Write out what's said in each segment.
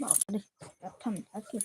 Bộ đi học 定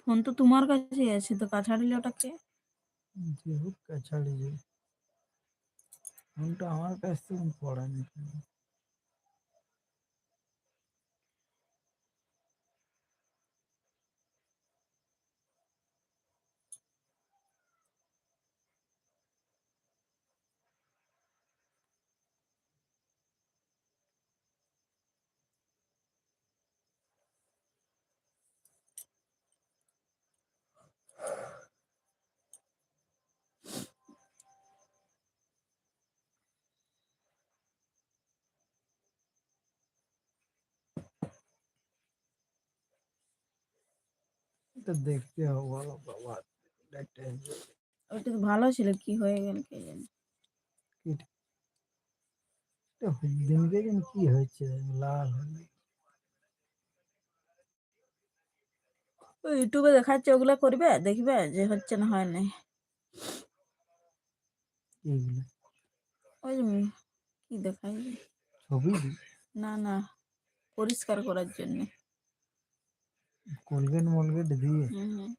phone তো তোমার কাছে আছে তো কাছাড়িলে ওটাকে যে হোক ছাড়ি যে ফোনটা আমার কাছ থেকে পড়ানি। এটা দেখতে হবে বাবা একটা ওটা তো ভালো ছিল কি হয়ে গেল কে জানে? দিনকে যেন কি হয়েছে লাল ওই ইউটিউবে দেখাচ্ছে ওগুলো করবে? দেখবে যে হচ্ছে না হয় না ওই কি দেখাই ছবি না না পরিষ্কার করার জন্য। কোলগেট মোলগেট দিয়ে হুম হুম।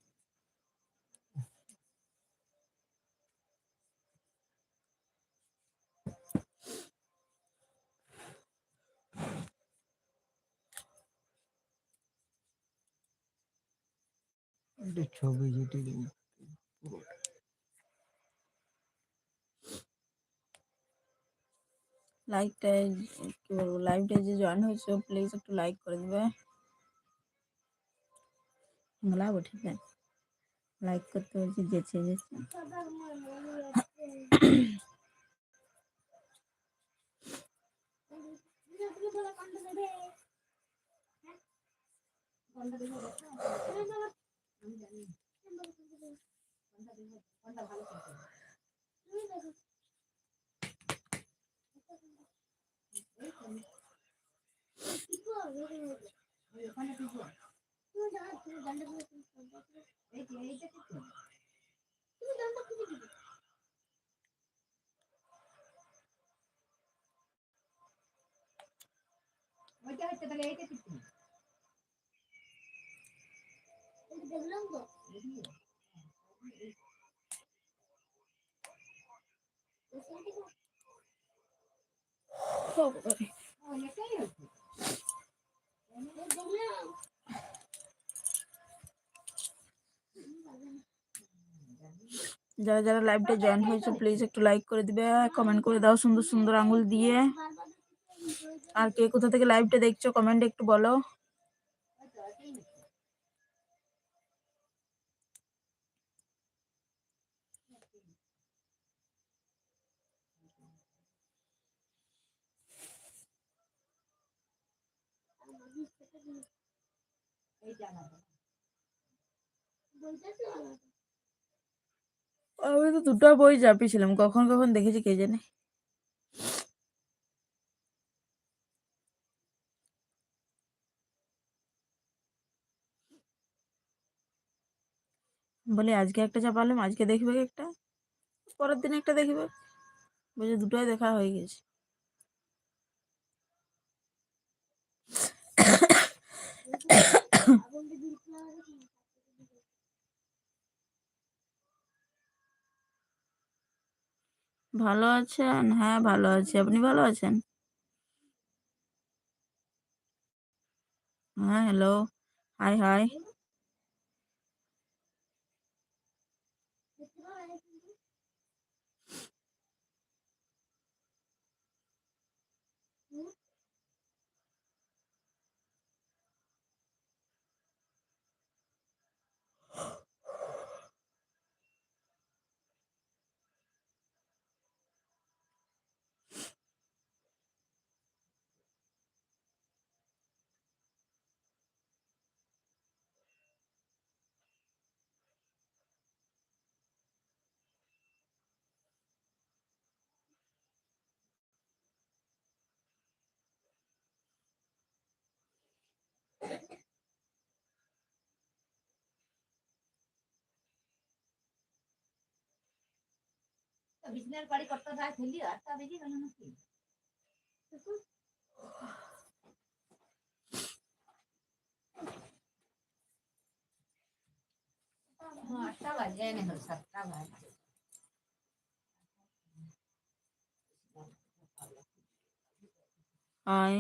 একটা ছবি যেটি লাইকটায় কি বলব লাইভটায় যে জয়েন হয়েছে প্লিজ একটু লাইক করে দিবে লাভ ঠিক আছে লাইক করতে বলছি যেছে যেছে বাবারে। যারা যারা লাইভটা জয়েন হয়েছে প্লিজ একটু লাইক করে দিবে কমেন্ট করে দাও সুন্দর সুন্দর আঙুল দিয়ে। আর কে কোথা থেকে লাইভটা দেখছ কমেন্ট একটু বলো। আমি তো দুটো বই চাপিয়েছিলাম কখন কখন দেখেছি কে জানে। বলি আজকে একটা চাপালাম আজকে দেখবে একটা পরের দিন একটা দেখবে। বুঝে দুটোই দেখা হয়ে গেছে। ভালো আছেন? হ্যাঁ ভালো আছি। আপনি ভালো আছেন? হ্যাঁ হ্যালো হাই হাই বিছনার বাড়ি কত রাত হলি আটটা বেজে গেল নাকি আটটা বাজে না হল সাতটা বাজে। Hi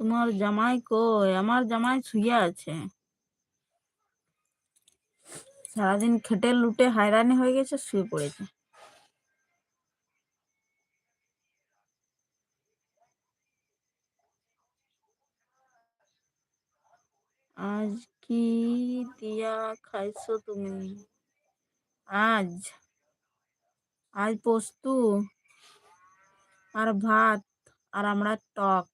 তোমার জামাই কই? আমার জামাই শুয়ে আছে। সারাদিন খেটে লুটে হায়রানি হয়ে গেছে, শুয়ে পড়েছে। আজ কি দিয়া খাইছো তুমি? আজ? আজ পোস্তু, আর ভাত, আর আমরা টক।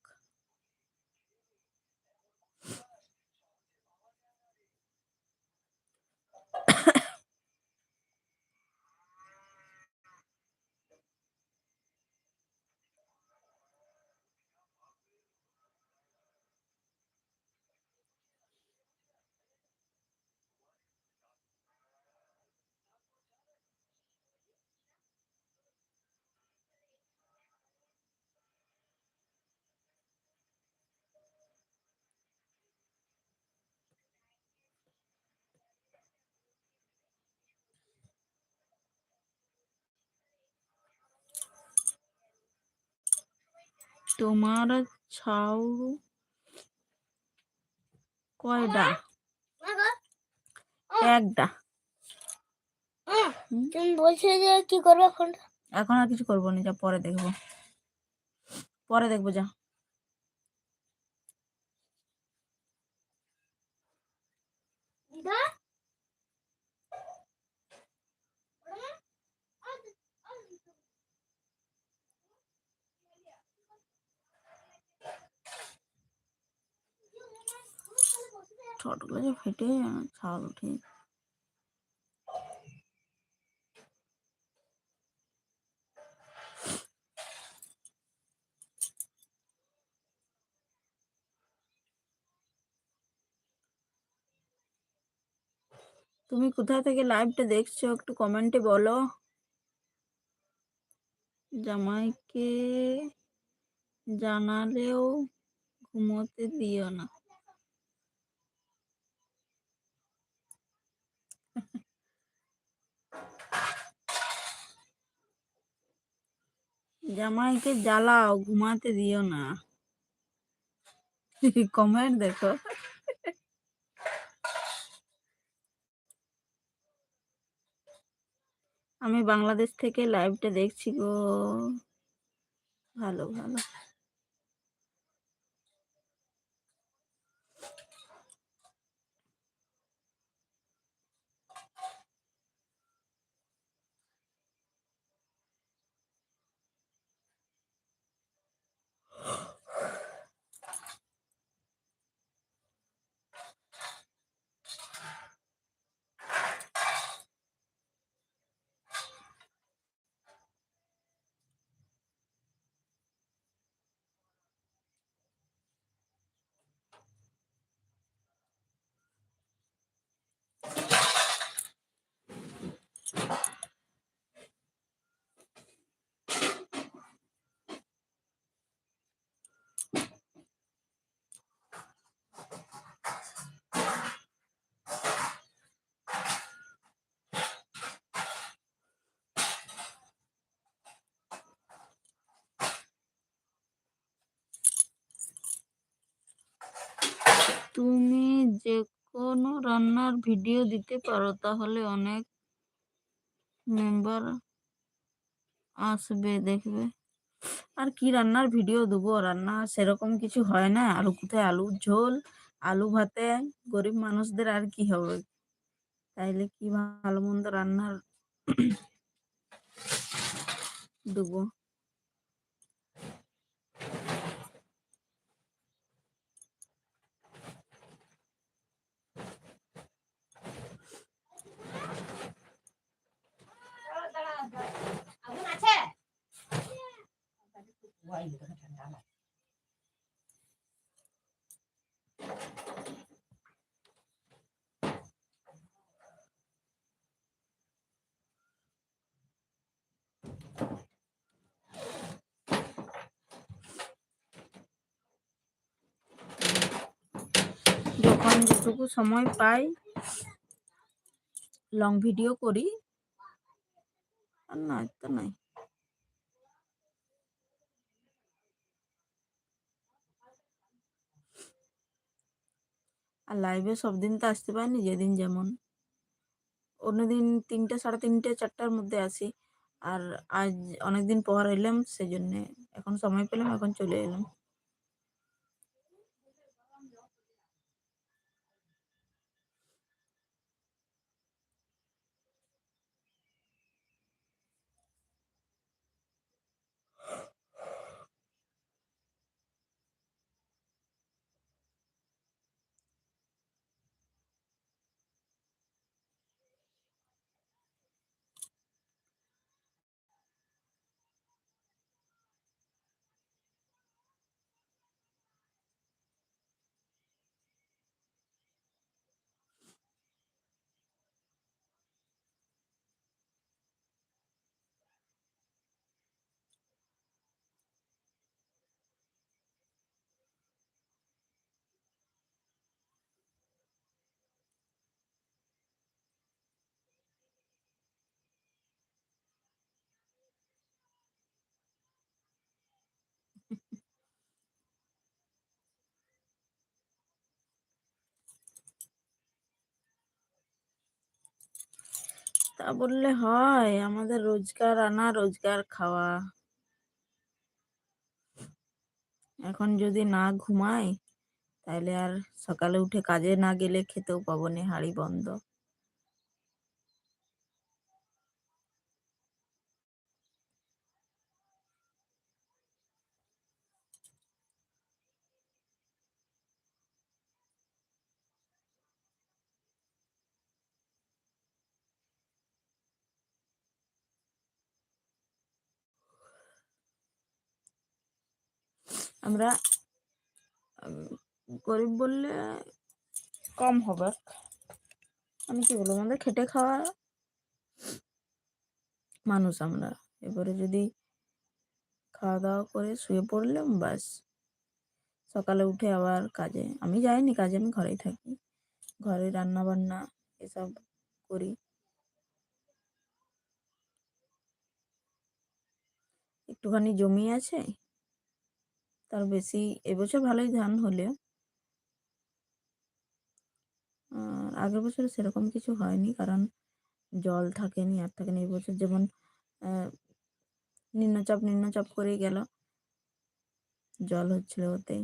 তোমার ছাউরু কয়টা একটা? তুমি বলছো যে কি করবে এখন এখন আর কিছু করব না যা পরে দেখব। পরে দেখব যা দিদা যে ফেটে ছাল উঠে তুমি কোথা থেকে লাইভটা দেখছ একটু কমেন্টে বলো। জামাইকে জানালেও ঘুমোতে দিও না। জামাইকে জ্বালাও, ঘুমাতে দিও না। কমেন্ট দেখো। আমি বাংলাদেশ থেকে লাইভটা দেখছি গো। ভালো ভালো। তুমি যে কোনো রান্নার ভিডিও দিতে পারো, তাহলে অনেক মেম্বার আসবে, দেখবে। আর কি রান্নার ভিডিও দেবো? রান্না সেরকম কিছু হয় না। আলু কোথায়? আলুর ঝোল, আলু ভাতে, গরিব মানুষদের আর কি হবে? তাইলে কি ভালো মন্দ রান্নার দেবো? যখন যেটুকু সময় পাই লং ভিডিও করি। আর নয় তো নাই আর লাইভে সব দিন তো আসতে পারিনি যেদিন যেমন। অন্যদিন তিনটে, সাড়ে তিনটে, চারটার মধ্যে আসি। আর আজ অনেকদিন পর এলাম সেই জন্যে এখন সময় পেলাম, এখন চলে এলাম। তা বললে হয়, আমাদের রোজগার আনা রোজগার খাওয়া। এখন যদি না ঘুমাই তাহলে আর সকালে উঠে কাজে না গেলে খেতেও পাবো না, হাড়ি বন্ধ। আমরা গরিব বললে কম হবে। আমি কি বলব? আমাদের খেটে খাওয়া মানুষ আমরা। এবারে যদি খাওয়া দাওয়া করে শুয়ে পড়লাম, ব্যাস। সকালে উঠে আবার কাজে। আমি যাইনি, কাজে আমি ঘরেই থাকি। ঘরে রান্না বান্না এসব করি। একটুখানি জমি আছে। তার বেশি, এবছর ভালোই ধান হলে আগের বছর সেরকম কিছু হয়নি, কারণ জল থাকেনি, আর থাকেনি এবছর যেমন নিম্নচাপ নিম্নচাপ করেই গেল। জল হচ্ছিল ওতেই।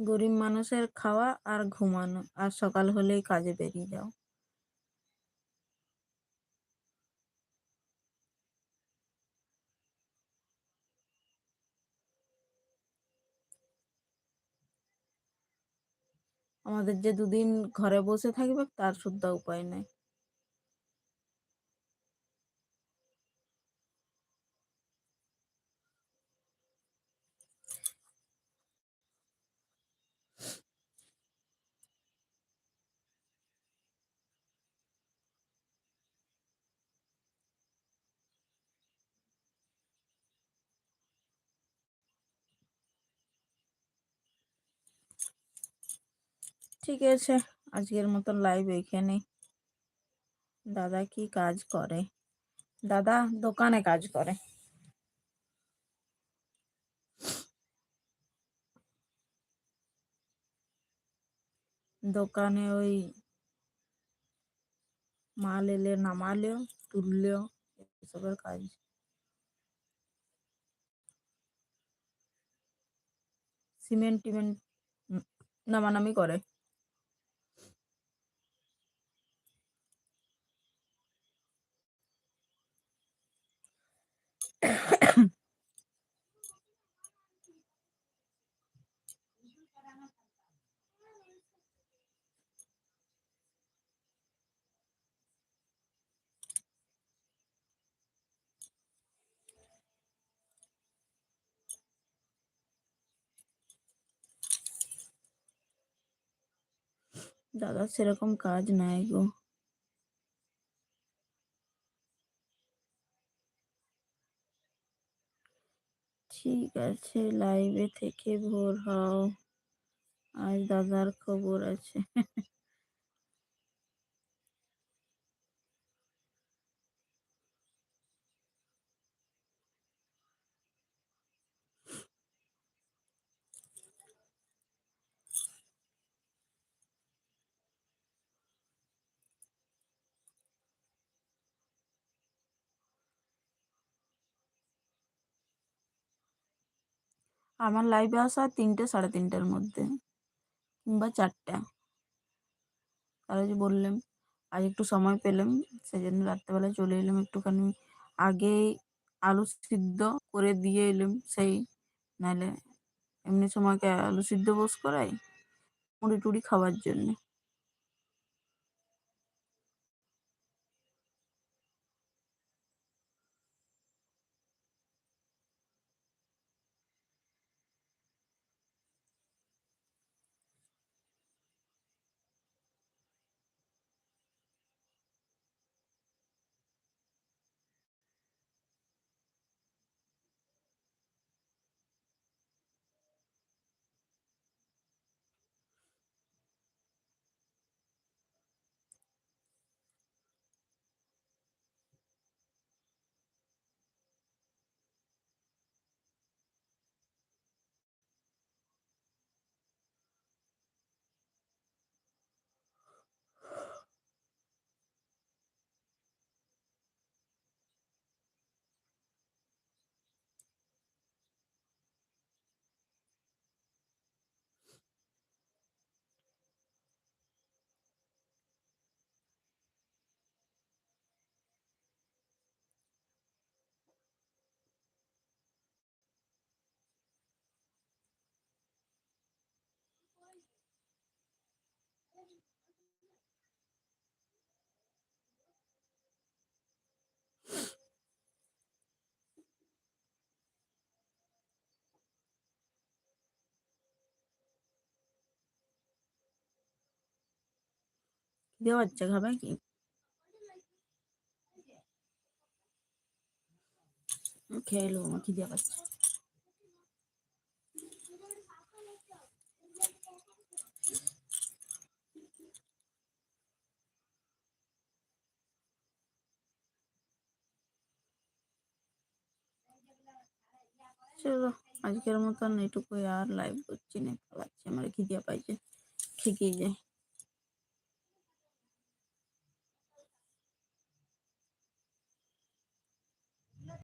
গরিব মানুষের খাওয়া আর ঘুমানো, আর সকাল হলেই কাজে বেরিয়ে যাও। আমাদের যে দুদিন ঘরে বসে থাকবে, তার শুদ্ধ উপায় নাই। ঠিক আছে। আজকের মতন লাইভ এইখানেই দাদা কি কাজ করে? দাদা দোকানে কাজ করে। দোকানে ওই মাল এলে নামালেও, তুললেও এসবের কাজ। সিমেন্ট টিমেন্ট নামানামি করে। দাদা সেরকম কাজ নাই গো ঠিক আছে লাইভে থেকে ভোর হও। আজ দাদার খবর আছে। আমার লাইভে আসা তিনটে সাড়ে তিনটের মধ্যে, কিংবা চারটা। তাহলে যে বললাম, আজ একটু সময় পেলাম সেই জন্য রাত্রেবেলা চলে এলাম একটুখানি আগে আলু সিদ্ধ করে দিয়ে এলাম, সেই নাহলে এমনি সময়কে আলু সিদ্ধ বস করাই মুড়ি টুড়ি খাওয়ার জন্য। খিদে পাচ্ছে খাবে কি? খেয়ে এলো আমার খিদে পাচ্ছে। চলো, আজকের মতন এটুকুই, আর লাইভ করছি না পালাচ্ছি আমার খিদে পাইছে খেয়ে যাই